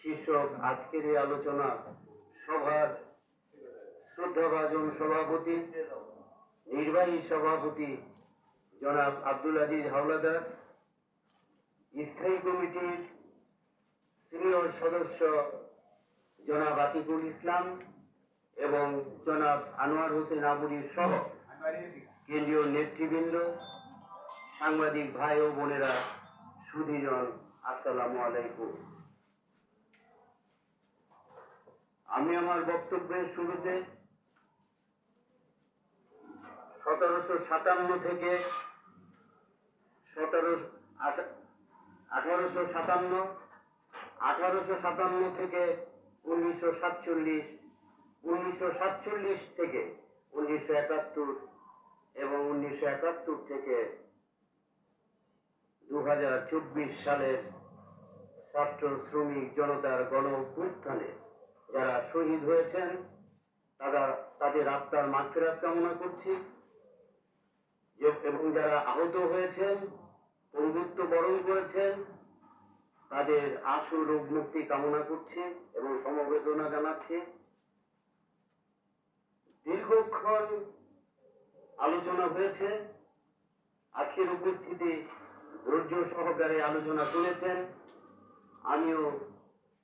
শীর্ষক আজকের এই আলোচনা সভার শ্রদ্ধাভাজন সভাপতি, নির্বাহী সভাপতি জনাব আব্দুল আজিজ হাওলাদার, স্থায়ী কমিটির সিনিয়র সদস্য জনাব আতিকুল ইসলাম এবং জনাব আনোয়ার হোসেন আবুরির সহ কেন্দ্রীয় নেতৃবৃন্দ, সাংবাদিক ভাই ও বোনেরা সুধীজন, আসসালামু আলাইকুম। আমি আমার বক্তব্যের শুরুতে সতেরোশো সাতান্ন থেকে সতেরো আঠারোশো সাতান্ন আঠারোশো সাতান্ন থেকে উনিশশো সাতচল্লিশ উনিশশো সাতচল্লিশ থেকে উনিশশো একাত্তর এবং উনিশশো একাত্তর থেকে দু হাজার চব্বিশ সালের ছাত্র শ্রমিক জনতার গণ যারা শহীদ হয়েছেন, তারা তাদের আত্মার মাগফিরাত কামনা করছি। এবং যারা আহত হয়েছেন পঙ্গুত্ব বরণ করেছেন, তাদের আশু রোগ মুক্তি কামনা করছি এবং সমবেদনা জানাচ্ছি। দীর্ঘক্ষণ আলোচনা হয়েছে। আজকের উপস্থিতি ধৈর্য সহকারে আলোচনা শুনেছেন আমিও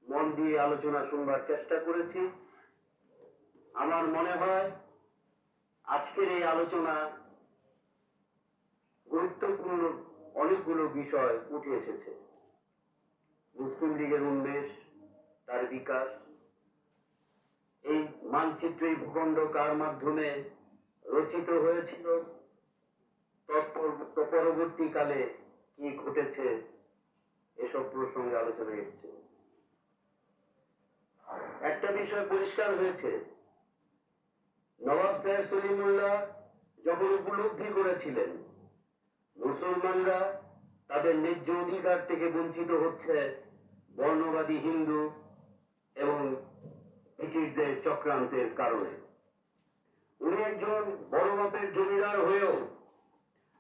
মন দিয়ে আলোচনা শুনবার চেষ্টা করেছি। আমার মনে হয় আজকের এই আলোচনা গুরুত্বপূর্ণ অনেকগুলো বিষয় উঠে এসেছে। মুসলিম লীগের উন্মেষ, তার বিকাশ, এই মানচিত্র ভূখণ্ড কার মাধ্যমে রচিত হয়েছিল পরবর্তীকালে কি ঘটেছে, এসব প্রসঙ্গে আলোচনা এসেছে একটা বিষয় পরিষ্কার হয়েছে। নবাব সাহেব সলিমুল্লাহ যখন উপলব্ধি করেছিলেন, মুসলমানরা তাদের ন্যায্য অধিকার থেকে বঞ্চিত হচ্ছে, বর্ণবাদী হিন্দু এবং ব্রিটিশদের চক্রান্তের কারণে। উনি একজন বড় মাপের জমিদার হয়েও,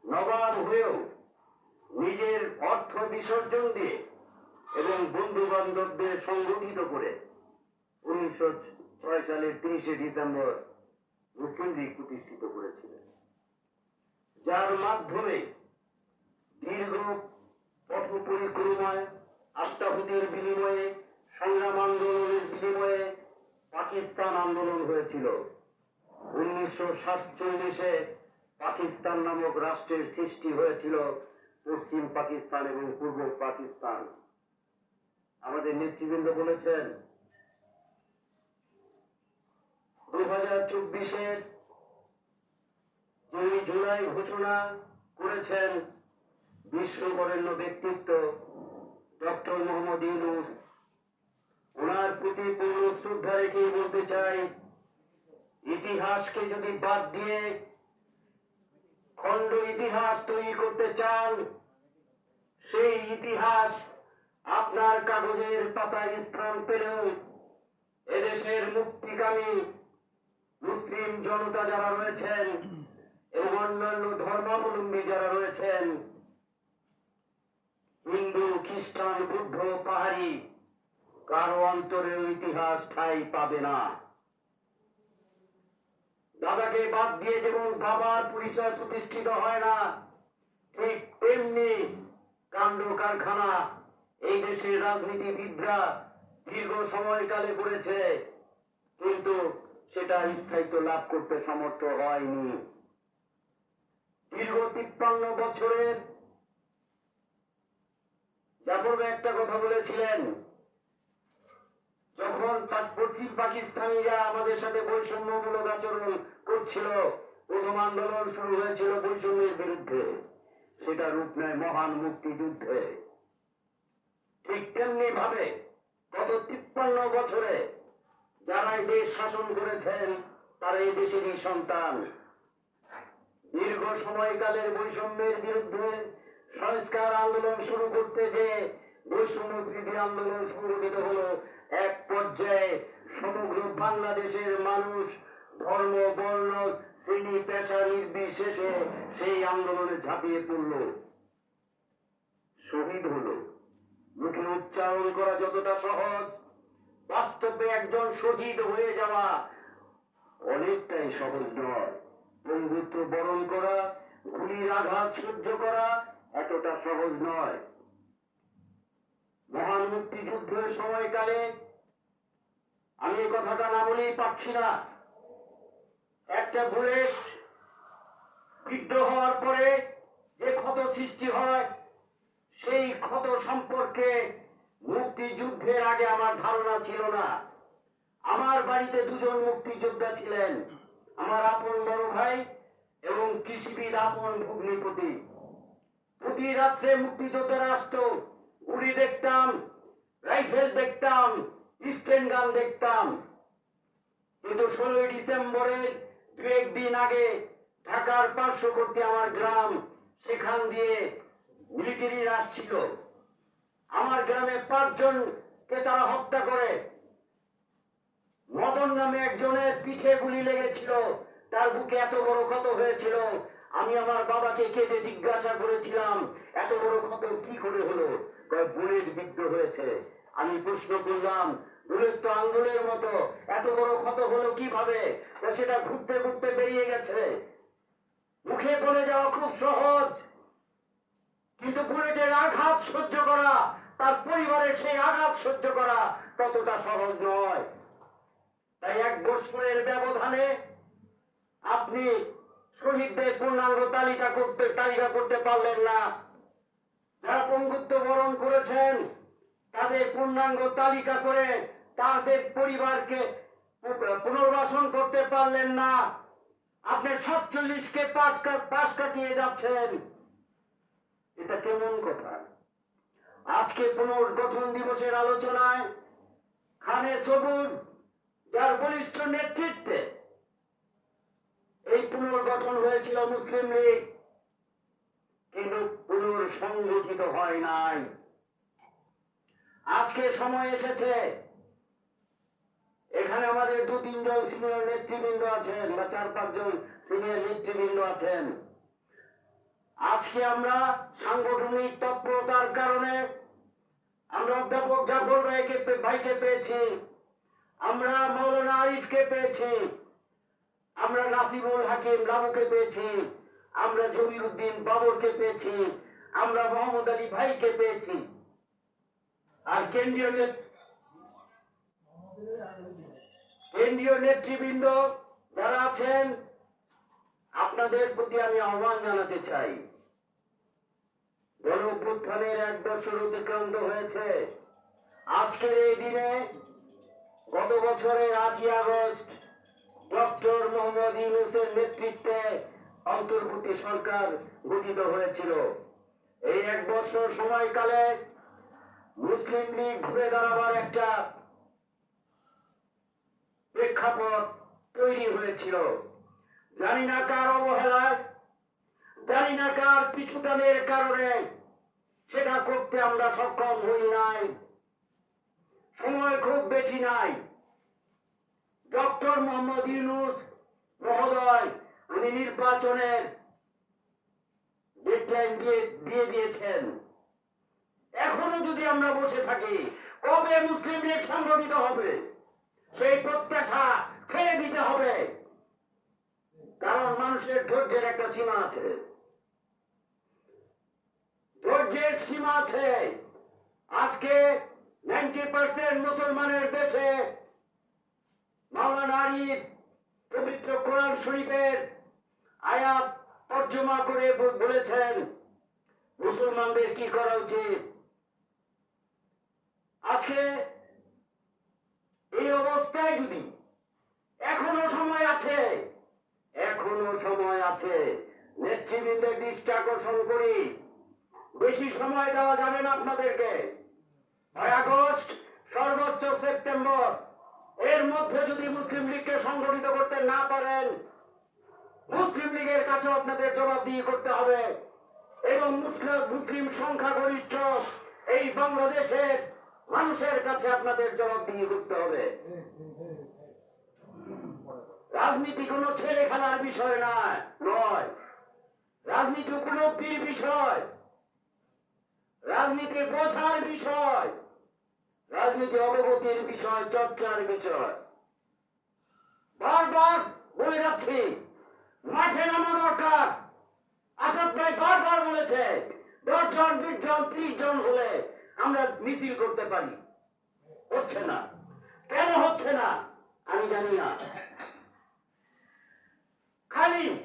নবাব হয়েও নিজের অর্থ বিসর্জন দিয়ে এবং বন্ধু বান্ধবদের সংগঠিত করে উনিশশো ছয় সালের তিরিশে ডিসেম্বর মুসলিম লীগ প্রতিষ্ঠিত করেছিলেন যার মাধ্যমে দীর্ঘ পথ পরিক্রমায় আত্মাহুতির বিনিময়ে, সংগ্রাম আন্দোলনের বিনিময়ে পাকিস্তান আন্দোলন হয়েছিল। উনিশশো সাতচল্লিশে পাকিস্তান নামক রাষ্ট্রের সৃষ্টি হয়েছিল পশ্চিম পাকিস্তান এবং পূর্ব পাকিস্তান। আমাদের নেতৃবৃন্দ বলেছেন দু হাজার চব্বিশের দুই জুলাই ঘোষণা করেছেন বিশ্ববরেণ্য ব্যক্তিত্ব ডক্টর মোহাম্মদ ইউনুস। ওনার প্রতি পূর্ণ শ্রদ্ধা রেখে বলতে চাই, ইতিহাসকে যদি বাদ দিয়ে খণ্ড ইতিহাস তৈরি করতে চান, সেই ইতিহাস আপনার কাগজের পাতায় স্থান পেলেও এদেশের মুক্তিকামী মুসলিম জনতা যারা রয়েছেন এবং অন্যান্য ধর্মাবলম্বী যারা রয়েছেন, হিন্দু, খ্রিস্টান, বুদ্ধ, পাহাড়ি, কারও অন্তরের ইতিহাস ঠাই পাবে না। দাদাকে বাদ দিয়ে যেমন বাবার পরিচয় প্রতিষ্ঠিত হয় না, ঠিক তেমনি কাণ্ড কারখানা, এই দেশের রাজনীতিবিদরা দীর্ঘ সময়কালে করেছে, কিন্তু সেটা স্থায়িত্ব লাভ করতে সমর্থ হয়নি। দীর্ঘ তিপ্পান্ন বছরের যাবর একটা কথা বলেছিলেন, যখন পশ্চিম পাকিস্তানিরা আমাদের সাথে বৈষম্যমূলক আচরণ করছিল, প্রথম আন্দোলন শুরু হয়েছিল বৈষম্যের বিরুদ্ধে। সেটা রূপ নেয় মহান মুক্তিযুদ্ধে। ঠিক তেমনি ভাবে গত তিপ্পান্ন বছরে যারা এই দেশ শাসন করেছেন, তারা এই দেশেরই সন্তান। দীর্ঘ সময়কালের বৈষম্যের বিরুদ্ধে সংস্কার আন্দোলন শুরু করতে যে বৈষম্য বিরোধী আন্দোলন সংগঠিত হলো, এক পর্যায়ে সমগ্র বাংলাদেশের মানুষ ধর্ম, বর্ণ, শ্রেণি, পেশা নির্বিশেষে সেই আন্দোলনে ঝাঁপিয়ে পড়ল। শহীদ হলো। মুখে উচ্চারণ করা যতটা সহজ বাস্তবে একজন শহীদ হয়ে যাওয়া অনেকটাই সহজ নয়। বন্ধুত্ব বরণ করা গুলির আঘাত সহ্য করা এতটা সহজ নয়। মহান মুক্তিযুদ্ধের সময়কালে আমি এই কথাটা না বলেই পারছি না। একটা বুলেট বিদ্ধ হওয়ার পরে যে ক্ষত সৃষ্টি হয়, সেই ক্ষত সম্পর্কে মুক্তিযুদ্ধের আগে আমার ধারণা ছিল না। আমার বাড়িতে দুজন মুক্তিযোদ্ধা ছিলেন। আমার আপন বড় ভাই এবং কৃষিবিদ আপন ভগ্নিপতি। প্রতি রাত্রে মুক্তিযোদ্ধারা আসতো। উড়ি দেখতাম, রাইফেল দেখতাম স্টেন গান দেখতাম। কিন্তু ষোলোই ডিসেম্বরের দু একদিন আগে ঢাকার পার্শ্ববর্তী আমার গ্রাম, সেখান দিয়ে মিলিটারিরা আসছিল আমার গ্রামে পাঁচজনকে তারা হত্যা করে। মদন নামে একজনের পিঠে গুলি লেগেছিল। তার বুকে এত বড় ক্ষত হয়েছিল। আমি আমার বাবাকে কেঁদে জিজ্ঞাসা করেছিলাম, এত বড় ক্ষত কি করে হলো? বুলেট বিদ্ধ হয়েছে। আমি প্রশ্ন করলাম, বুলেট তো আঙ্গুলের মতো। এত বড় ক্ষত হলো কীভাবে? সেটা ঘুরতে ঘুরতে বেরিয়ে গেছে। মুখে বলে যাওয়া খুব সহজ। কিন্তু বুলেটের আঘাত সহ্য করা তার পরিবারের সেই আঘাত সহ্য করা ততটা সহজ নয়। তাই এক বছরের ব্যবধানে আপনি শহীদদের পূর্ণাঙ্গ তালিকা করতে তালিকা করতে পারলেন না। যারা পঙ্গুত্ব বরণ করেছেন, তাদের পূর্ণাঙ্গ তালিকা করে তাদের পরিবারকে পুনর্বাসন করতে পারলেন না। আপনি সাতচল্লিশকে পাশ কাটিয়ে যাচ্ছেন। এটা কেমন কথা? আজকে পুনর্গঠন দিবসের আলোচনায় খানে সবুজ, যার বলিষ্ঠ নেতৃত্বে এই পুনর্গঠন হয়েছিল মুসলিম লীগ, কিন্তু পুনর্সংগঠিত হয় নাই। আজকে সময় এসেছে, এখানে আমাদের দু তিনজন সিনিয়র নেতৃবৃন্দ আছেন, বা চার পাঁচজন সিনিয়র নেতৃবৃন্দ আছেন। আজকে আমরা সাংগঠনিক তৎপরতার কারণে আমরা অধ্যাপক জাফর ভাইকে ভাইকে পেয়েছি, আমরা মৌলানা আরিফকে পেয়েছি, আমরা নাসিবুল হাকিম লাবুকে পেয়েছি, আমরা জমির উদ্দিন বাবরকে পেয়েছি, আমরা মোহাম্মদ আলী ভাইকে পেয়েছি। আর কেন্দ্রীয় কেন্দ্রীয় নেতৃবৃন্দ যারা আছেন, আপনাদের প্রতি আমি আহ্বান জানাতে চাই। গণ অভ্যুত্থানের এক বছর অতিক্রান্ত হয়েছে। আজকের এই দিনে গত বছরের আটই আগস্ট ডক্টর মোহাম্মদ ইউনুসের নেতৃত্বে অন্তর্বর্তী সরকার গঠিত হয়েছিল। এই এক বছর সময়কালে মুসলিম লীগ ঘুরে দাঁড়াবার একটা প্রেক্ষাপট তৈরি হয়েছিল। জানি না কার অবহেলায় জানি না কার পিছুটানের কারণে সেটা করতে আমরা সক্ষম হই নাই। সময় খুব বেশি নাই। ডক্টর মোহাম্মদ ইউনুস মহোদয় উনি নির্বাচনের ডেডলাইন দিয়ে দিয়ে দিয়েছেন। এখনও যদি আমরা বসে থাকি, কবে মুসলিম লীগ সংগঠিত হবে? সেই প্রত্যাশা ছেড়ে দিতে হবে। কারণ মানুষের ধৈর্যের একটা সীমা আছে। ধৈর্যের সীমা আছে। আজকে নাইনটি পার্সেন্ট মুসলমানের দেশে মাওলানা আরিফ পবিত্র কোরআন শরীফের আয়াত তর্জমা করে বলেছেন, মুসলমানদের কি করা উচিত? আজকে এই অবস্থায় যদি এখনও সময় আছে, এখনও সময় আছে, নেতৃবৃন্দের দৃষ্টি আকর্ষণ করি। বেশি সময় দেওয়া যাবে না আপনাদেরকে। আগস্ট, সর্বোচ্চ বছর এর মধ্যে যদি মুসলিম লীগকে সংগঠিত করতে না পারেন, মুসলিম লীগের কাছে আপনাদের জবাবদিহি করতে হবে। এবং মুসলিম মুসলিম সংখ্যাগরিষ্ঠ এই বাংলাদেশের মানুষের কাছে আপনাদের জবাবদিহি করতে হবে। রাজনীতি কোনো ছেলে খেলার বিষয় নয়। নয়। রাজনীতি উপলব্ধির বিষয়। রাজনীতি বোঝার বিষয়। রাজনীতি অবগতির বিষয়, চর্চার বিষয়। বারবার বলে যাচ্ছি, মাঠে নামা দরকার। আসাদ ভাই বারবার বলেছে দশ জন বিশ জন ত্রিশ জন হলে আমরা মিছিল করতে পারি। হচ্ছে না। কেন হচ্ছে না? আমি জানি না। খালি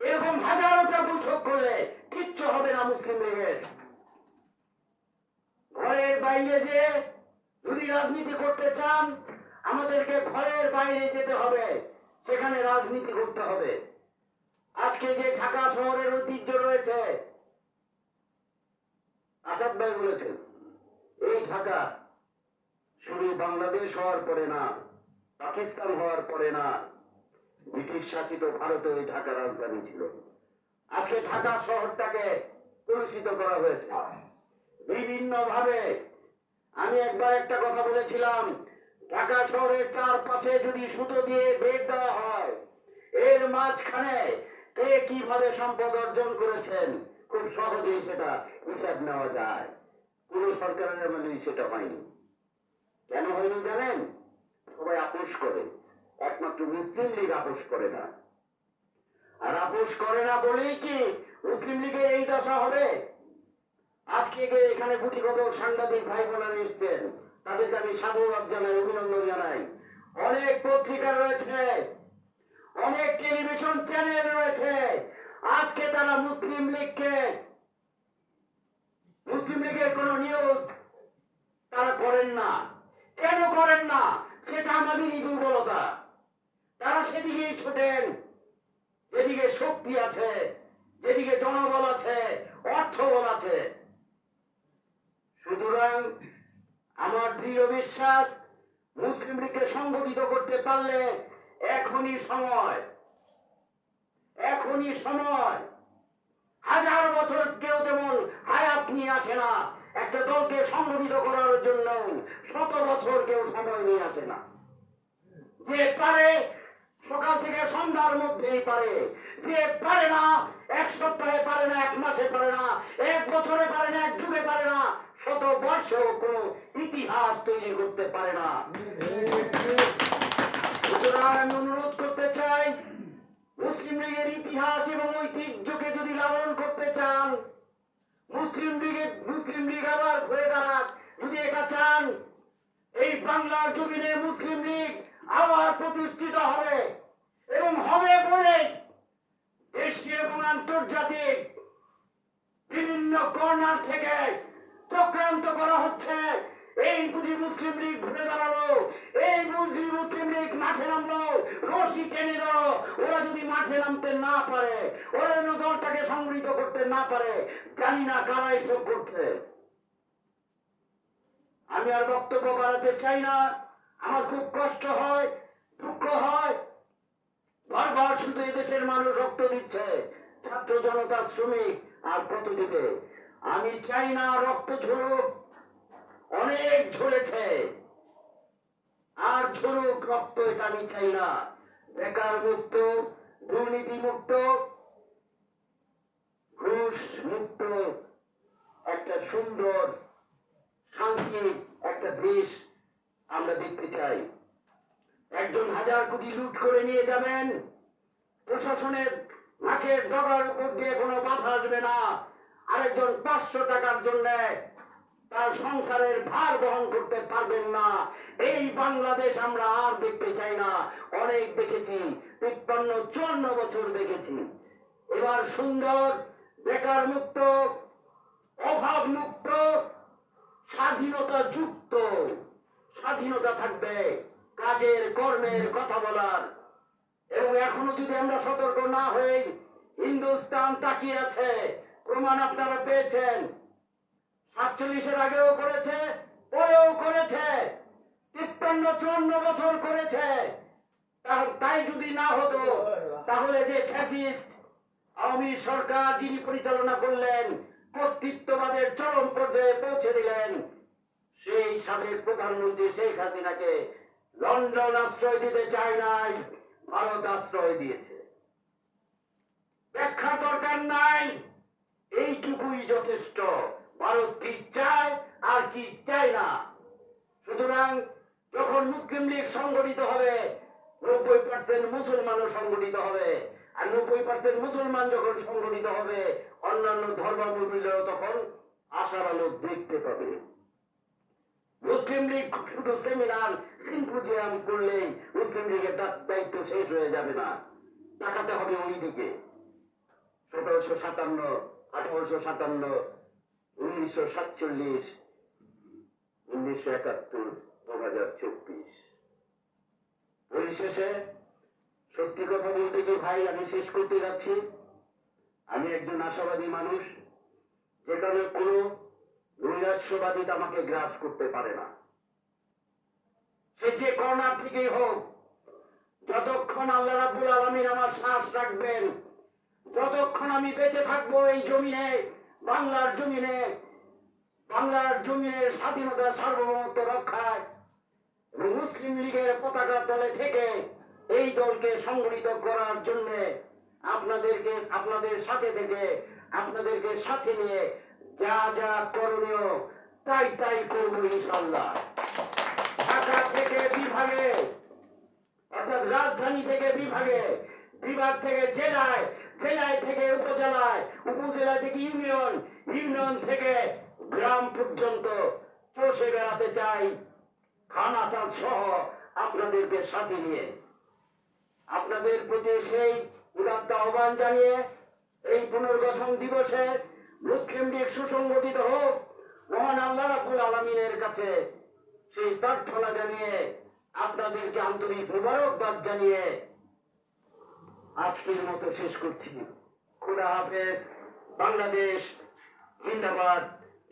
এরকম হাজারোটা বৈঠক করলে কিচ্ছু হবে না মুসলিম লীগের ঘরের বাইরে যে যদি রাজনীতি করতে চান, আমাদেরকে ঘরের বাইরে যেতে হবে, সেখানে রাজনীতি করতে হবে। আজকে যে ঢাকা শহরের ঐতিহ্য রয়েছে, আসাদ ভাই বলেছেন, এই ঢাকা শুধু বাংলাদেশ হওয়ার পরে না, পাকিস্তান হওয়ার পরে না, ব্রিটিশ শাসিত ভারতে ওই ঢাকা রাজধানী ছিল। আজকে ঢাকা শহরটাকে কলুষিত করা হয়েছে। বিভিন্ন ভাবে আমি একবার একটা কথা বলেছিলাম, ঢাকা শহরের চারপাশে যদি সুতো দিয়ে বেদ দেওয়া হয়, এর মাঝখানে কে কীভাবে সম্পদ অর্জন করেছেন? খুব সহজেই সেটা হিসাব নেওয়া যায়। কোন সরকারের আমলেই সেটা হয়নি। কেন হয়নি জানেন? সবাই আপোষ করে। একমাত্র মুসলিম লীগ আপোষ করে না। আর আপোষ করে না বলেই কি মুসলিম লীগের এই দশা হবে? আজকে এখানে গুটি কত সাংবাদিক ভাই বোনেরা এসছেন, তাদেরকে আমি সাধুবাদ জানাই, অভিনন্দন জানাই। অনেক পত্রিকা রয়েছে, অনেক টেলিভিশন চ্যানেল রয়েছে। আজকে তারা মুসলিম লীগকে, মুসলিম লীগের কোন নিউজ তারা করেন না। কেন করেন না? সেটা আমাদেরই দুর্বলতা। তারা সেদিকেই ছোটেন, যেদিকে শক্তি আছে, যেদিকে জনবল আছে, অর্থবল আছে। সুতরাং আমার দৃঢ় বিশ্বাস, মুসলিম লীগকে সংগঠিত করতে পারলে এখনই সময় এখনই সময়। হাজার বছর কেউ যেমন হায়াত নিয়ে আসে না, একটা দলকে সংগঠিত করার জন্য শত বছর কেউ সময় নিয়ে আসে না। যে পারে সকাল থেকে সন্ধ্যার মধ্যেই পারে, যে পারে না, এক সপ্তাহে পারে না, এক মাসে পারে না, এক বছরে পারে না, এক যুগে পারে না শত বর্ষেও কোন ইতিহাস তৈরি করতে পারে না। সুতরাং আমি অনুরোধ করতে চাই, মুসলিম লীগের ইতিহাস এবং ঐতিহ্যকে যদি লালন করতে চান, মুসলিম লীগের, মুসলিম লীগ আবার ঘুরে দাঁড়াক। যদি এটা চান, এই বাংলার জমিনে মুসলিম লীগ আবার প্রতিষ্ঠিত হবে এবং হবে বলে দেশীয় এবং আন্তর্জাতিক বিভিন্ন কর্নার থেকে চক্রান্ত করা হচ্ছে। এই বুঝি মুসলিম লীগ ঘুরে দাঁড়াল, এই বুঝি মুসলিম লীগ মাঠে নামলো, রশি টেনে দিল ওরা যদি মাঠে নামতে না পারে, ওরা যেন দলটাকে সংগৃহীত করতে না পারে, জানি না কারা এসব করছে। আমি আর বক্তব্য বাড়াতে চাই না, আমার খুব কষ্ট হয়, দুঃখ হয়। বারবার শুধু এদেশের মানুষ রক্ত দিচ্ছে, ছাত্র জনতা শ্রমিক আর কত দিবে আমি চাই না রক্ত ঝরুক, অনেক ঝরেছে। আর ঝরুক রক্ত, এটা আমি চাই না। বেকার মুক্ত, দুর্নীতি মুক্ত, ঘুষ মুক্ত, একটা সুন্দর, শান্তি, একটা দেশ আমরা দেখতে চাই। একজন হাজার কোটি লুট করে নিয়ে যাবেন, প্রশাসনের নাকের ডগার উপর দিয়ে কোনো বাধা আসবে না। আরেকজন পাঁচশো টাকার জন্য তার সংসারের ভার বহন করতে পারবেন না। এই বাংলাদেশ আমরা আর দেখতে চাই না। অনেক দেখেছি, তিপ্পান্ন, চুয়ান্ন বছর দেখেছি। এবার সুন্দর, বেকার মুক্ত, অভাব মুক্ত, স্বাধীনতা যুক্ত, স্বাধীনতা থাকবে, কাজের, কর্মের কথা বলার। এবং এখনও যদি আমরা সতর্ক না হই, হিন্দুস্তান তাকিয়ে আছে। প্রমাণ আপনারা পেয়েছেন। সাতচল্লিশের আগেও করেছে, পরেও করেছে, তিপ্পান্ন, চুয়ান্ন বছর করেছে। তাই যদি না হতো, তাহলে যে ফ্যাসিস্ট, আওয়ামী সরকার যিনি পরিচালনা করলেন, কর্তৃত্ববাদের চরম পর্যায়ে পৌঁছে দিলেন, সেই সাবেক প্রধানমন্ত্রী শেখ হাসিনাকে লন্ডন আশ্রয় দিতে চায় নাই, ভারত আশ্রয় দিয়েছে। ব্যাখ্যা দরকার নাই। এইটুকুই যথেষ্ট। ভারত কি চায় আর কি চায় না। সুতরাং যখন মুসলিম লীগ সংগঠিত হবে, নব্বই পার্সেন্ট মুসলমানও সংগঠিত হবে। আর নব্বই পার্সেন্ট মুসলমান যখন সংগঠিত হবে, অন্যান্য ধর্মাবলম্বীরাও তখন আশার আলো দেখতে পাবে। মুসলিম লীগ শুধু সেমিনার, সিম্পোজিয়াম করলেই মুসলিম লীগের দায়িত্ব শেষ হয়ে যাবে না। তাকাতে হবে ওই দিকে। সতেরোশো সাতান্ন আঠারোশো সাতান্ন, উনিশশো সাতচল্লিশ, উনিশশো একাত্তর দু হাজার চব্বিশ। পরিশেষে, সত্যি কথা বলতে কি ভাই, আমি শেষ করতে যাচ্ছি। আমি একজন আশাবাদী মানুষ, যেখানে কোনো নৈরাশ্যবাদিতা আমাকে গ্রাস করতে পারে না। সে যে কর্নার থেকেই হোক, যতক্ষণ আল্লাহ রাব্বুল আলমিন আমার শ্বাস রাখবেন যতক্ষণ আমি বেঁচে থাকব এই জমিনে, বাংলার জমিনে, বাংলার জমিনের স্বাধীনতা, সার্বভৌমত্ব রক্ষায় মুসলিম লীগের পতাকা তলে থেকে এই দলকে সংগঠিত করার জন্য আপনাদেরকে, আপনাদের সাথে থেকে, আপনাদেরকে সাথে নিয়ে যা যা করণীয় তাই তাই করব ইনশাল্লাহ ঢাকা থেকে বিভাগে, অর্থাৎ রাজধানী থেকে বিভাগে, বিভাগ থেকে জেলায় জেলায় থেকে উপজেলায়, উপজেলা থেকে ইউনিয়ন ইউনিয়ন থেকে গ্রাম পর্যন্ত চষে বেড়াতে চাই। খানা চাল সহ আপনাদেরকে সাথে নিয়ে। আপনাদের প্রতি সেই উদাত্ত আহ্বান জানিয়ে এই পুনর্গঠন দিবসে মুসলিম লীগ সুসংগঠিত হোক, মহান আল্লাহ রাবুল আলমিনের কাছে সেই প্রার্থনা জানিয়ে আপনাদেরকে আন্তরিক মুবারকবাদ জানিয়ে আজকের মতো শেষ করছি। খুদা হাফেজ বাংলাদেশ জিন্দাবাদ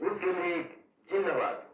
মুসলিম লীগ জিন্দাবাদ।